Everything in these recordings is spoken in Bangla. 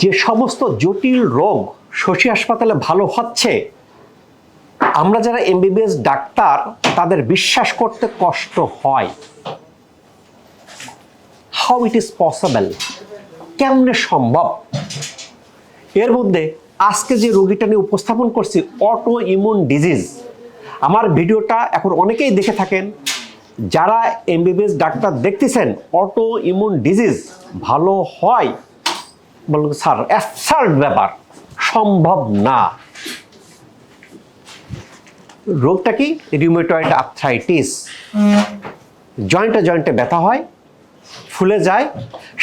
যে সমস্ত জটিল রোগ শশী হাসপাতালে ভালো হচ্ছে, আমরা যারা এমবিবিএস ডাক্তার, তাদের বিশ্বাস করতে কষ্ট হয়। হাউ ইট ইজ পসিবল কেমনে সম্ভব? এর মধ্যে আজকে যে রোগীটা নিয়ে উপস্থাপন করছি অটো ইমিউন ডিজিজ আমার ভিডিওটা এখন অনেকেই দেখে থাকেন। যারা এমবিবিএস ডাক্তার দেখতেছেন অটো ইমিউন ডিজিজ ভালো হয় বলুন স্যার অ্যাসার্ট ব্যাপার, সম্ভব না। রোগটা কি? রিউমেটয়েড আর্থ্রাইটিস জয়েন্টে জয়েন্টে ব্যথা হয়, ফুলে যায়।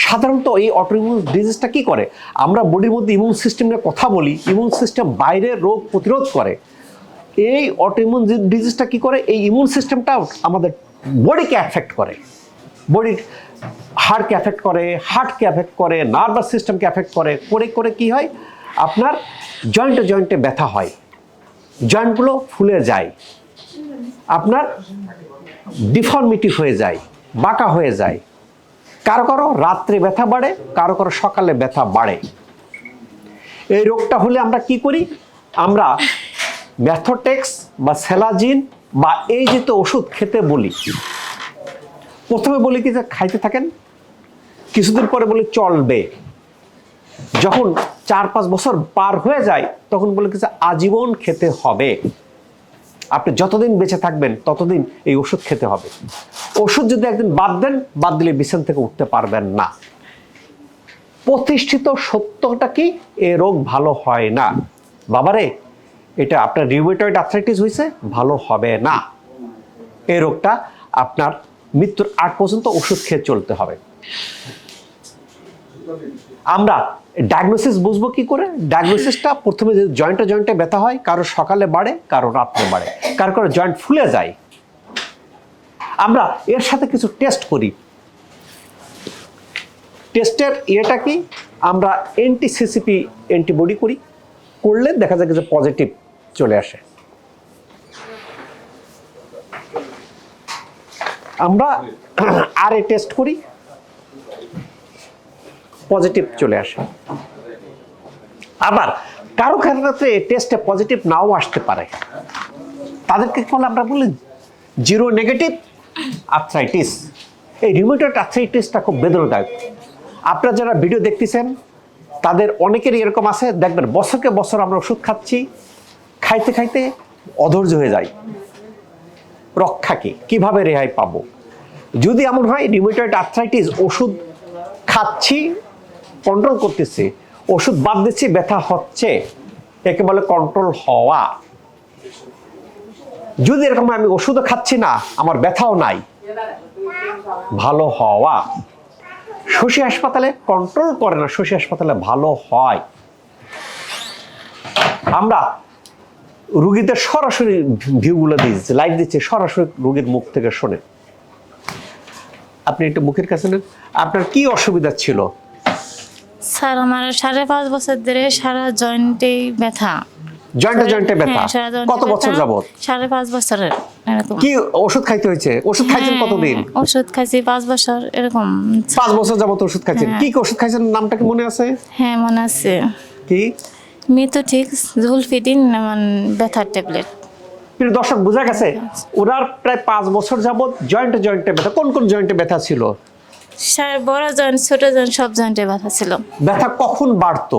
সাধারণত এই অটোইমিউন ডিজিজটা কি করে? আমরা বডির মধ্যে ইমিউন সিস্টেম নিয়ে কথা বলি ইমিউন সিস্টেম বাইরে রোগ প্রতিরোধ করে। এই অটোইমিউন ডিজিজটা কি করে? এই ইমিউন সিস্টেমটা আমাদের বডিকে অ্যাফেক্ট করে। বডির হার্টকে অ্যাফেক্ট করে হার্টকে অ্যাফেক্ট করে নার্ভাস সিস্টেমকে অ্যাফেক্ট করে করে করে কি হয়? আপনার জয়েন্টে জয়েন্টে ব্যথা হয়। জয়েন্টগুলো ফুলে যায়। আপনার ডিফর্মিটি হয়ে যায়, বাঁকা হয়ে যায়। কারও কারও রাত্রে ব্যথা বাড়ে, কারও কারও সকালে ব্যথা বাড়ে। এই রোগটা হলে আমরা কি করি? আমরা ম্যাথোটেক্স বা সেলাজিন বা এই যে তো ওষুধ খেতে বলি। প্রথমে বলি কি যে খাইতে থাকেন। কিছুদিন পরে বলি চলবে। যখন চার পাঁচ বছর পার হয়ে যায়, তখন বলে কি যে আজীবন খেতে হবে। আপনি যতদিন বেঁচে থাকবেন, ততদিন এই ওষুধ খেতে হবে। ওষুধ যদি একদিন বাদ দেন, বাদ দিলে বিছান থেকে উঠতে পারবেন না। প্রতিষ্ঠিত সত্যটা কি? এ রোগ ভালো হয় না। বাবারে, এটা আপনার রিউমেটয়েড আর্থ্রাইটিস হয়েছে ভালো হবে না। এই রোগটা আপনার মৃত্যুর আগ পর্যন্ত ওষুধ খেয়ে চলতে হবে। আমরা ডায়াগনোসিস বুঝব কি করে? ডায়াগনোসিসটা প্রথমে যে জয়েন্টে জয়েন্টে ব্যথা হয়, কারও সকালে বাড়ে, কারও রাত্রে বাড়ে। কারও কারও জয়েন্ট ফুলে যায়। আমরা এর সাথে কিছু টেস্ট করি। টেস্টের ইয়েটা কি? আমরা এন্টিসিসিপি অ্যান্টিবডি করি। করলে দেখা যায় যে পজিটিভ চলে আসে। আমরা আর এ টেস্ট করি পজিটিভ চলে আসে। আবার কারও ক্ষেত্রে টেস্টে পজিটিভ নাও আসতে পারে। তাদেরকে বলে আমরা বলি? জিরো নেগেটিভ আর্থ্রাইটিস এই রিমোটেড আর্থ্রাইটিসটা খুব বেদনাদায়ক। আপনারা যারা ভিডিও দেখতেছেন, তাদের অনেকেরই এরকম আছে। দেখবেন, বছরকে বছর আমরা ওষুধ খাচ্ছি, খাইতে খাইতে অধৈর্য হয়ে যায়। রক্ষা কি কীভাবে রেহাই পাবো? যদি এমন হয় রিমোটেড আর্থ্রাইটিস ওষুধ খাচ্ছি কন্ট্রোল করতেছি, ওষুধ বাদ দিচ্ছি, ব্যথা হচ্ছে, একে বলে কন্ট্রোল হওয়া। যদি এরকম আমি ওষুধও খাচ্ছি না, আমার ব্যথাও নাই, ভালো হওয়া। শশী হাসপাতালে কন্ট্রোল করে না, শশী হাসপাতালে ভালো হয়। আমরা রুগীদের সরাসরি ভিউগুলো দিচ্ছি লাইভ দিচ্ছি সরাসরি রুগীর মুখ থেকে শোনে। আপনি একটু মুখের কাছে নেন। আপনার কি অসুবিধা ছিল? স্যার আমার সাড়ে পাঁচ বছর ধরে সারা জয়েন্টে ব্যথা। জয়েন্টে জয়েন্টে ব্যথা? হ্যাঁ, কত বছর। যাবত সাড়ে পাঁচ বছরের কি ওষুধ খাইতে হয়েছে? ওষুধ খাইছেন হ্যাঁ, কতদিন? ওষুধ খাইছি পাঁচ বছর এরকম। পাঁচ বছর যাবত ওষুধ খাইছেন। হ্যাঁ। কি কি ওষুধ খাইছেন? নামটা কি মনে আছে? হ্যাঁ মনে আছে। কি? মিথোটিক জুলফিডিন মানে ব্যথার ট্যাবলেট কিন্তু দর্শক বোঝা গেছে ওনার প্রায় পাঁচ বছর যাবত জয়েন্টে জয়েন্টে ব্যথা। কোন কোন জয়েন্টে ব্যথা ছিল? স্যার বড় জয়েন্ট ছোট জয়েন্ট সব জয়েন্টে ব্যথা ছিল। ব্যথা কখন বাড়তো?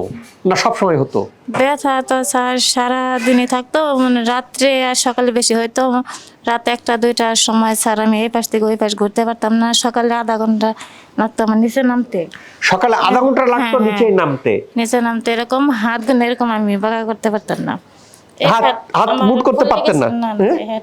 না সব সময় হতো? ব্যথা তো স্যার সারা দিনে থাকতো মানে রাত্রে আর সকালে বেশি হয়তো রাত একটা দুইটার সময় স্যার আমি এই পাশ থেকে ওই পাশ ঘুরতে পারতাম না। সকালে আধা ঘণ্টা লাগতো আমার নিচে নামতে। সকালে আধা ঘণ্টা লাগতো হ্যাঁ, নিচে হ্যাঁ। নামতে? নিচে নামতে এরকম হাত গুনে এরকম আমি বাঁকা করতে পারতাম না। হাত- হাত হাত মুট করতে পারতেন না? হ্যাঁ?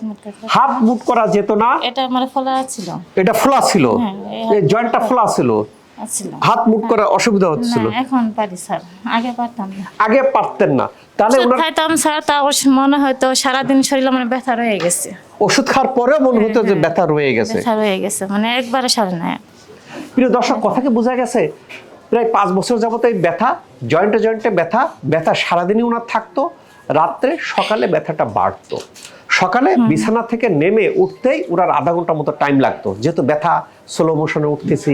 হাত মুট করা যেত না? এটা আমার ফোলা ছিল। এটা ফোলা ছিল? হ্যাঁ, হাত- এই জয়েন্টটা ফোলা ছিল? ছিল। হাত মুট করা অসুবিধা হচ্ছিল? এখন পারি স্যার। আগে পারতাম না। আগে পারতেন না। তাহলে ওষুধ খাইতাম তা মনে হয়তো সারাদিন শরীর ব্যথা রয়ে গেছে। ওষুধ খাওয়ার পরেও মনে হতো যে ব্যথা রয়ে গেছে। ব্যথা রয়ে গেছে মানে একবারে সারে না প্রিয় দর্শক কথা কি বোঝা গেছে? প্রায় পাঁচ বছর যাবত এই ব্যথা জয়েন্টে জয়েন্টে ব্যথা ব্যথা সারাদিনই ওনার থাকতো রাত্রে সকালে ব্যথাটা বাড়তো। সকালে বিছানা থেকে নেমে উঠতেই ওনার আধা ঘণ্টা মতো টাইম লাগতো। যেহেতু ব্যথা স্লো মোশনে উঠতেছি।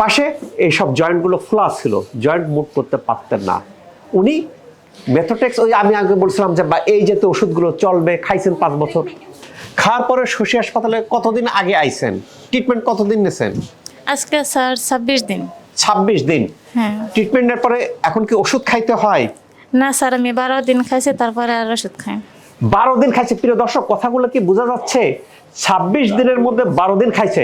পাশে এইসব জয়েন্টগুলো ফ্লা ছিল জয়েন্ট মুভ করতে পারতেন না। উনি মেথোটেক্স ওই আমি আগে বলছিলাম যে বা এই যেতে ওষুধগুলো চলবে খাইছেন পাঁচ বছর। খাওয়ার পরে শশী হাসপাতালে কতদিন আগে আইছেন? ট্রিটমেন্ট কতদিন নিয়েছেন আজকে স্যার ছাব্বিশ দিন। ছাব্বিশ দিন? হ্যাঁ। ট্রিটমেন্টের পরে এখন কি ওষুধ খাইতে হয়? না স্যার আমি বারো দিন খাইছি তারপরে আর ওষুধ খাই। বারো দিন খাইছে। প্রিয় দর্শক কথাগুলো কি বোঝা যাচ্ছে? ছাব্বিশ দিনের মধ্যে বারো দিন খাইছে।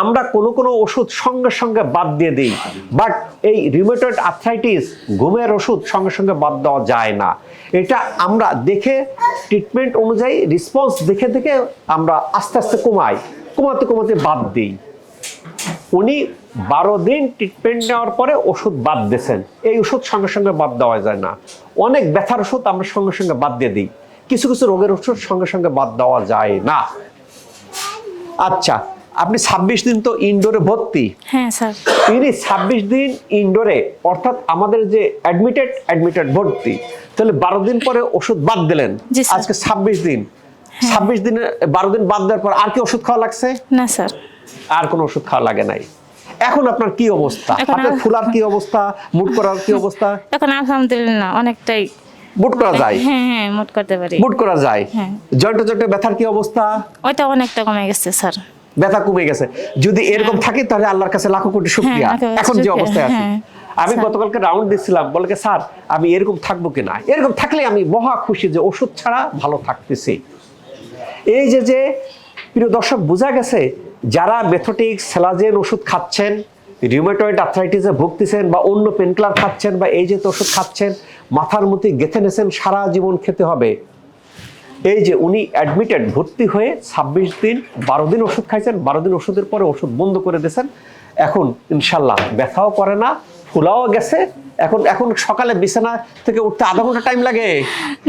আমরা কোনো কোনো ওষুধ সঙ্গে সঙ্গে বাদ দিয়ে দিই। বাট এই রিউমেটয়েড আর্থ্রাইটিস ঘুমের ওষুধ সঙ্গে সঙ্গে বাদ দেওয়া যায় না। এটা আমরা দেখে ট্রিটমেন্ট অনুযায়ী রেসপন্স দেখে দেখে আমরা আস্তে আস্তে কমাই। কমাতে কমাতে বাদ দিই। উনি বারো দিন ট্রিটমেন্ট নেওয়ার পরে ওষুধ বাদ দিয়েছেন। এই ওষুধ সঙ্গে সঙ্গে বাদ দেওয়া যায় না। অনেক ব্যথার ওষুধ আমরা সঙ্গে সঙ্গে বাদ দিয়ে দিই। কিছু কিছু রোগের ওষুধ সঙ্গে সঙ্গে বাদ দেওয়া যায় না। আচ্ছা আপনি ছাব্বিশ দিন তো ইনডোরে ভর্তি। হ্যাঁ স্যার। তিনি ছাব্বিশ দিন ইনডোরে অর্থাৎ আমাদের যে অ্যাডমিটেড অ্যাডমিটেড ভর্তি তাহলে বারো দিন পরে ওষুধ বাদ দিলেন। আজকে ছাব্বিশ দিন। ছাব্বিশ দিনে বারো দিন বাদ দেওয়ার পর আর কি ওষুধ খাওয়া লাগছে? না স্যার। আর কোনো ওষুধ খাওয়া লাগে নাই। এখন আপনার কি অবস্থা? আর- ফুলার কি অবস্থা? মুট করার কি অবস্থা? এখন আলহামদুলিল্লাহ অনেকটাই বুট করা যায়? হ্যাঁ হ্যাঁ মোট করতে পারি। বুট করা যায়? হ্যাঁ। জয়েন্টে জয়েন্টে ব্যথার কি অবস্থা? ওইটা অনেকটা কমে গেছে স্যার। ব্যথা কমে গেছে। যদি এরকম থাকে তাহলে আল্লাহর কাছে লাখো কোটি শুকরিয়া। হ্যাঁ, এখন যে অবস্থায় আছি। হ্যাঁ। আমি গতকালকে রাউন্ড দিচ্ছিলাম বলে স্যার আমি এরকম থাকব কিনা এরকম থাকলে আমি মহা খুশি যে ওষুধ ছাড়া ভালো থাকতেছি। এই যে যে প্রিয় দর্শক বোঝা গেছে যারা মেথোটিক সেলাজেন ওষুধ খাচ্ছেন রিউমেটয়েড আর্থ্রাইটিসে ভুগতেছেন বা অন্য পেনক্লার খাচ্ছেন বা এই যে ওষুধ খাচ্ছেন মাথার মধ্যে গেথে নেছেন সারা জীবন খেতে হবে। এই যে উনি অ্যাডমিটেড ভর্তি হয়ে ছাব্বিশ দিন বারো দিন ওষুধ খাইছেন বারো দিন ওষুধের পরে ওষুধ বন্ধ করে দিয়েছেন। এখন ইনশাল্লাহ ব্যথাও করে না ফুলাও গেছে। এখন এখন সকালে বিছানা থেকে উঠতে আধা ঘণ্টা টাইম লাগে।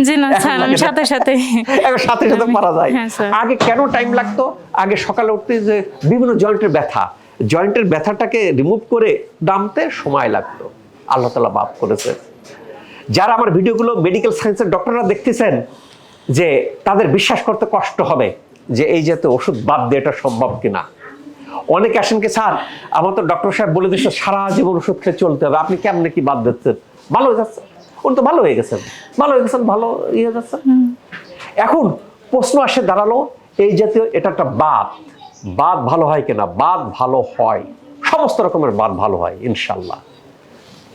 জি না স্যার আমি সাথে সাথে। এখন সাথে সাথে পারা যায়। হ্যাঁ, আগে কেন টাইম লাগতো? আগে সকালে উঠতে যে বিভিন্ন জয়েন্টের ব্যথা। জয়েন্টের ব্যথাটাকে রিমুভ করে নামতে সময় লাগতো। আল্লাহ তালা মাফ করেছে। যারা আমার ভিডিওগুলো মেডিকেল সায়েন্সের ডক্টররা দেখতেছেন যে তাদের বিশ্বাস করতে কষ্ট হবে যে এই যাতে ওষুধ বাদ দিয়ে এটা সম্ভব কিনা। অনেকে আসেন কি স্যার আমার তো ডক্টর সাহেব বলে দিচ্ছে সারা জীবন ওষুধ খেয়ে চলতে হবে। আপনি কেমনে কি বাদ দিচ্ছেন? ভালো হয়ে যাচ্ছে। উনি তো ভালো হয়ে গেছেন। ভালো হয়ে গেছেন ভালো ইয়ে যাচ্ছে। এখন প্রশ্ন আসে দাঁড়াল এই জাতীয় এটা একটা বাদ। বাদ ভালো হয় কিনা? বাদ ভালো হয়। সমস্ত রকমের বাদ ভালো হয় ইনশাল্লাহ।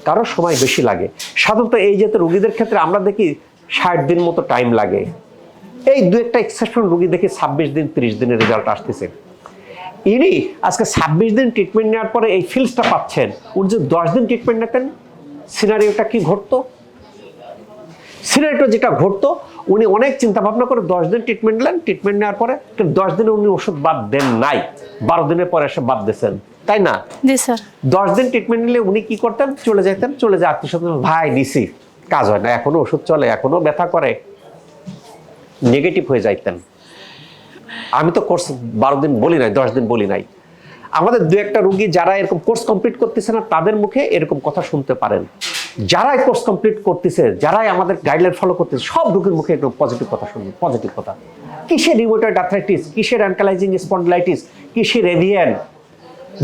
কারও সময় বেশি লাগে। সাধারণত এই জাতীয় রুগীদের ক্ষেত্রে আমরা দেখি ষাট দিন মতো টাইম লাগে। এই দু একটা এক্সেপশন রুগী দেখি ছাব্বিশ দিন তিরিশ দিনের রেজাল্ট আসতেছে। ইনি আজকে ছাব্বিশ দিন ট্রিটমেন্ট নেওয়ার পরে এই ফিলসটা পাচ্ছেন। উনি যদি দশ দিন ট্রিটমেন্ট নিতেন সিনারিওটা কি ঘটতো? সিনারিটা যেটা ঘটতো উনি অনেক চিন্তা ভাবনা করে দশ দিন ট্রিটমেন্ট নিলেন। ট্রিটমেন্ট নেওয়ার পরে কিন্তু দশ দিনে উনি ওষুধ বাদ দেন নাই। বারো দিনের পরে এসে বাদ দিয়েছেন। তাই না? জি স্যার। দশ দিন ট্রিটমেন্ট নিলে উনি কি করতেন? চলে যেতেন চলে যায় আত্মীয় স্বজন ভাই নিছি। কাজ হয় না, এখনও ওষুধ চলে, এখনও ব্যথা করে। নেগেটিভ হয়ে যাইতেন আমি তো কোর্স বারো দিন বলি নাই, দশ দিন বলি নাই। আমাদের দু একটা রুগী যারা এরকম কোর্স কমপ্লিট করতেছে না, তাদের মুখে এরকম কথা শুনতে পারেন। যারাই কোর্স কমপ্লিট করতেছে, যারাই আমাদের গাইডলাইন ফলো করতেছে, সব রুগীর মুখে একদম পজিটিভ কথা শুনবেন পজিটিভ কথা। কিসের রিমোটেড আর্থ্রাইটিস কিসের অ্যানকালাইজিং স্পন্ডলাইটিস কিসের এভিয়ান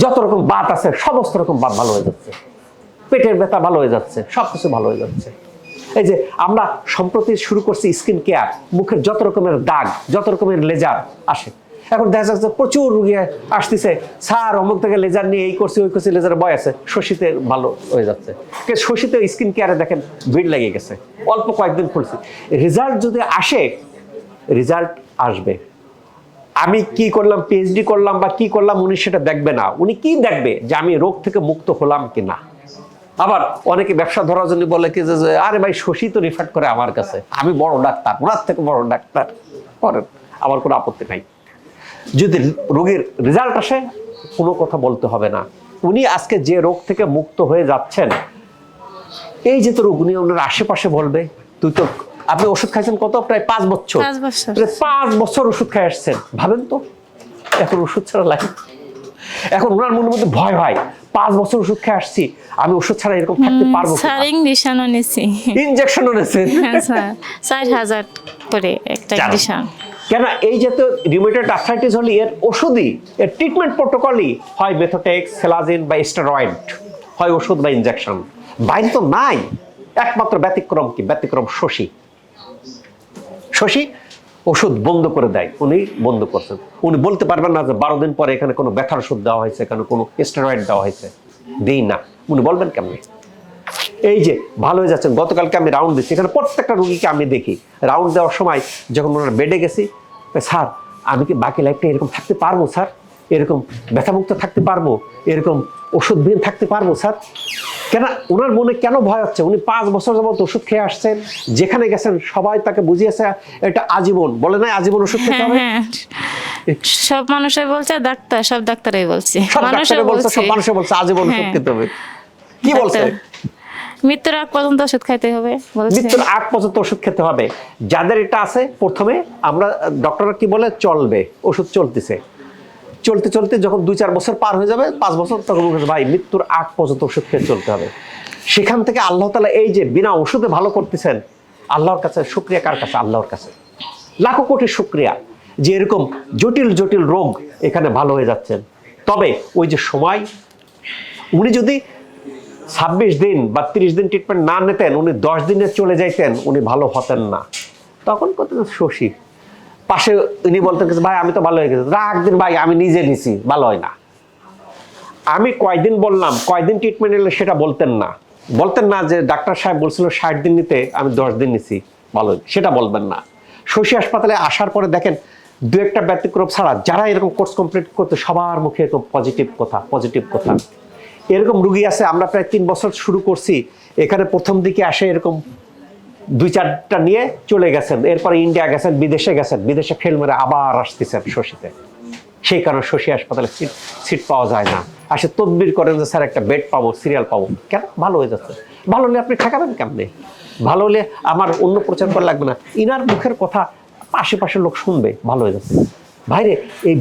যত রকম বাত আছে, সমস্ত রকম বাত ভালো হয়ে যাচ্ছে। পেটের ব্যথা ভালো হয়ে যাচ্ছে সব কিছু ভালো হয়ে যাচ্ছে। এই যে আমরা সম্প্রতি শুরু করছি স্কিন কেয়ার মুখের যত রকমের দাগ, যত রকমের লেজার আসে। এখন দেখা যাচ্ছে প্রচুর রুগী আসতেছে, স্যার, অমুক থেকে লেজার নিয়ে এই করছি, ওই করছি লেজার বয় আছে। শশীতে ভালো হয়ে যাচ্ছে। শশীতে স্কিন কেয়ারে দেখেন ভিড় লেগে গেছে। অল্প কয়েকদিন খুলছি। রেজাল্ট যদি আসে রেজাল্ট আসবে। আমি কি করলাম পিএইচডি করলাম বা কি করলাম, উনি সেটা দেখবে না। উনি কি দেখবে যে আমি রোগ থেকে মুক্ত হলাম কি না আবার অনেকে ব্যবসা ধরার জন্য বলে কি যে আরে ভাই শশী তো রিফার করে আমার কাছে। আমি বড় ডাক্তার ওনার থেকে বড় ডাক্তার। করেন আমার কোনো আপত্তি নাই। যদি রোগীর রেজাল্ট আসে কোনো কথা বলতে হবে না। উনি আজকে যে রোগ থেকে মুক্ত হয়ে যাচ্ছেন এই যে তো রোগ উনি ওনার আশেপাশে বলবে তুই তো আপনি ওষুধ খাইছেন কত? প্রায় পাঁচ বছর। পাঁচ বছর। ওষুধ খাই আসছেন। ভাবেন তো এখন ওষুধ ছাড়া লাগে এখন ওনার মনের মধ্যে ভয় হয় পাঁচ বছর ওষুধ খেয়ে আসছি আমি ওষুধ ছাড়া এরকম থাকতে পারব স্যার ইংলিশানও নিছি। ইনজেকশনও নেছেন? হ্যাঁ স্যার চার হাজার করে একটা। ইংলিশান কেন? এই যে তো রিউমেটয়েড আর্থ্রাইটিস হলে এর ওষুধই এর ট্রিটমেন্ট প্রোটোকলই হয় মেথোটেক্স সেলাজিন বা স্টেরয়েড হয় ওষুধ বা ইনজেকশন বাইরে তো নাই একমাত্র ব্যতিক্রম কি? ব্যতিক্রম শশী। শশী? ওষুধ বন্ধ করে দেয়। উনি বন্ধ করছেন। উনি বলতে পারবেন না যে বারো দিন পরে এখানে কোনো ব্যথার ওষুধ দেওয়া হয়েছে, এখানে কোনো স্টেরয়েড দেওয়া হয়েছে। দিই না। উনি বলবেন কেমনি? এই যে, ভালো হয়ে যাচ্ছেন গতকালকে আমি রাউন্ড দিচ্ছি। এখানে প্রত্যেকটা রুগীকে আমি দেখি। রাউন্ড দেওয়ার সময় যখন ওনার বেডে গেছি স্যার, আমি কি বাকি লাইফটা এরকম থাকতে পারব, স্যার? এরকম ব্যথামুক্ত থাকতে পারব? এরকম ওষুধবিহীন থাকতে পারব, স্যার? কেন ওনার মনে কেন ভয় হচ্ছে? উনি পাঁচ বছর যাবত ওষুধ খেয়ে আসছেন যেখানে গেছেন সবাই তাকে বুঝিয়েছে এটা আজীবন। বলে নাই আজীবন ওষুধ খেতে হ্যাঁ হবে? হ্যাঁ। সব মানুষই বলছে ডাক্তার সব ডাক্তারই বলছে। ডাক্তারে বলছে সব বলছে। মানুষে বলছে আজীবন ওষুধ হ্যাঁ। খেতে হবে। কি বলছে? মৃত্যুর আগ পর্যন্ত ওষুধ খাইতে হবে বলছে। মৃত্যুর আগ পর্যন্ত ওষুধ খেতে হবে। যাদের এটা আছে প্রথমে আমরা ডক্টররা কি বলে? চলবে ওষুধ চলতেছে। চলতে চলতে যখন দুই চার বছর পার হয়ে যাবে, পাঁচ বছর, তখন ভাই, মৃত্যুর আগ পর্যন্ত ওষুধ খেয়ে চলতে হবে। সেখান থেকে আল্লাহ তালা এই যে বিনা ওষুধে ভালো করতেছেন, আল্লাহর কাছে শুক্রিয়া কার কাছে? আল্লাহর কাছে। লাখো কোটি শুক্রিয়া। যে এরকম জটিল জটিল রোগ এখানে ভালো হয়ে যাচ্ছেন তবে ওই যে সময়, উনি যদি ছাব্বিশ দিন বা তিরিশ দিন ট্রিটমেন্ট না নিতেন, উনি দশ দিনে চলে যাইতেন, উনি ভালো হতেন না। তখন কত শশী। পাশে উনি বলতেন ভাই, আমি তো ভালো হয়ে গেছি। রাখ দিন ভাই, আমি নিজে নিছি, ভালো হয় না। আমি কয়দিন বললাম, কয়দিন ট্রিটমেন্ট এলে সেটা বলতেন না। বলতেন না যে, ডাক্তার সাহেব বলছিল ষাট দিন নিতে, আমি দশ দিন নিছি, ভালো। সেটা বলবেন না। শশী হাসপাতালে আসার পরে দেখেন, দু একটা ব্যতিক্রম ছাড়া যারা এরকম কোর্স কমপ্লিট করতে, সবার মুখে এরকম পজিটিভ কথা পজিটিভ কথা। এরকম রুগী আছে, আমরা প্রায় তিন বছর শুরু করছি, এখানে প্রথম দিকে আসে এরকম দুই চারটা নিয়ে চলে গেছেন। এরপরে ইন্ডিয়া গেছেন, বিদেশে গেছেন। বিদেশে ফেল মেরে আবার আসতেছেন শশীতে। সেই কারণে শশী হাসপাতালে সিট সিট পাওয়া যায় না। আসে তদবির করেন যে, স্যার, একটা বেড পাবো, সিরিয়াল পাবো। কেন? ভালো হয়ে যাচ্ছে। ভালো হলে আপনি ঠেকাবেন কেমনে? ভালো হলে আমার অন্য প্রচার করা লাগবে না। ইনার মুখের কথা আশেপাশের লোক শুনবে, ভালো হয়ে যাচ্ছে। ভাইরে, এই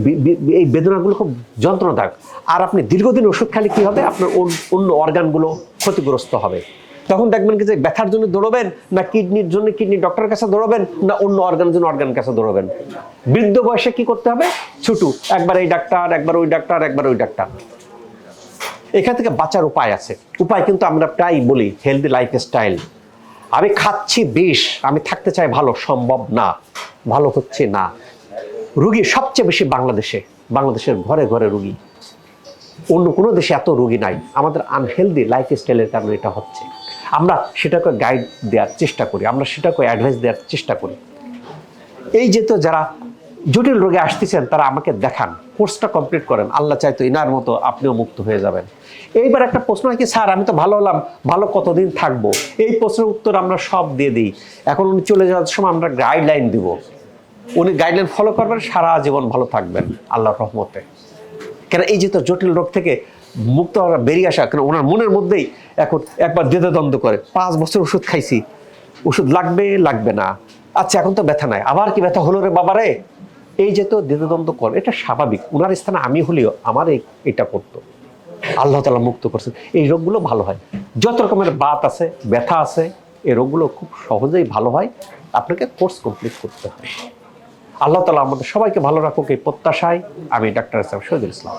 এই বেদনাগুলো খুব যন্ত্রণাদায়ক। আর আপনি দীর্ঘদিন ওষুধ খালি কী হবে? আপনার অন- অন্য অর্গানগুলো ক্ষতিগ্রস্ত হবে। তখন দেখবেন কি যে ব্যথার জন্য দৌড়বেন না কিডনির জন্য কিডনি ডক্টরের কাছে দৌড়বেন না অন্য অর্গানের জন্য অর্গানের কাছে দৌড়বেন। বৃদ্ধ বয়সে কি করতে হবে? ছুটু, একবার এই ডাক্তার, একবার ওই ডাক্তার, একবার ওই ডাক্তার। এখান থেকে বাঁচার উপায় আছে। উপায় কিন্তু আমরা প্রায় বলি হেলদি লাইফ স্টাইল আমি খাচ্ছি বিষ, আমি থাকতে চাই ভালো, সম্ভব না, ভালো হচ্ছে না। রুগী সবচেয়ে বেশি বাংলাদেশে, বাংলাদেশের ঘরে ঘরে রুগী। অন্য কোনো দেশে এত রুগী নাই। আমাদের আনহেলদি লাইফ স্টাইলের কারণে এটা হচ্ছে। আমরা সেটাকে গাইড দেওয়ার চেষ্টা করি, আমরা সেটাকে অ্যাডভাইস দেওয়ার চেষ্টা করি। এই যে তো যারা জটিল রোগে আসতেছেন, তারা আমাকে দেখান কোর্সটা কমপ্লিট করেন, আল্লাহ চাইতো ইনার মতো আপনিও মুক্ত হয়ে যাবেন। এইবার একটা প্রশ্ন হয় কি স্যার, আমি তো ভালো হলাম, ভালো কতদিন থাকব? এই প্রশ্নের উত্তর আমরা সব দিয়ে দিই। এখন উনি চলে যাওয়ার সময় আমরা গাইডলাইন দিব। উনি গাইডলাইন ফলো করবেন, সারা জীবন ভালো থাকবেন, আল্লাহর রহমতে। কেন এই যে তো জটিল রোগ থেকে মুক্ত বেরিয়ে আসা, কেন ওনার মনের মধ্যেই এখন একবার দ্বিধা দ্বন্দ্ব করে, পাঁচ বছর ওষুধ খাইছি, ওষুধ লাগবে লাগবে না। আচ্ছা এখন তো ব্যথা নাই। আবার কি ব্যথা হলো রে বাবারে? এই যে তো দ্বিধাদ্বন্দ্ব করে, এটা স্বাভাবিক। ওনার স্থানে আমি হলেও আমার এটা করতো। আল্লাহ তালা মুক্ত করছেন এই রোগগুলো ভালো হয়। যত রকমের বাত আছে, ব্যথা আছে, এই রোগগুলো খুব সহজেই ভালো হয়। আপনাকে কোর্স কমপ্লিট করতে হয় আল্লাহ তালা আমাদের সবাইকে ভালো রাখুক এই প্রত্যাশায়। আমি ডাক্তার সাহেব শহীদুল ইসলাম।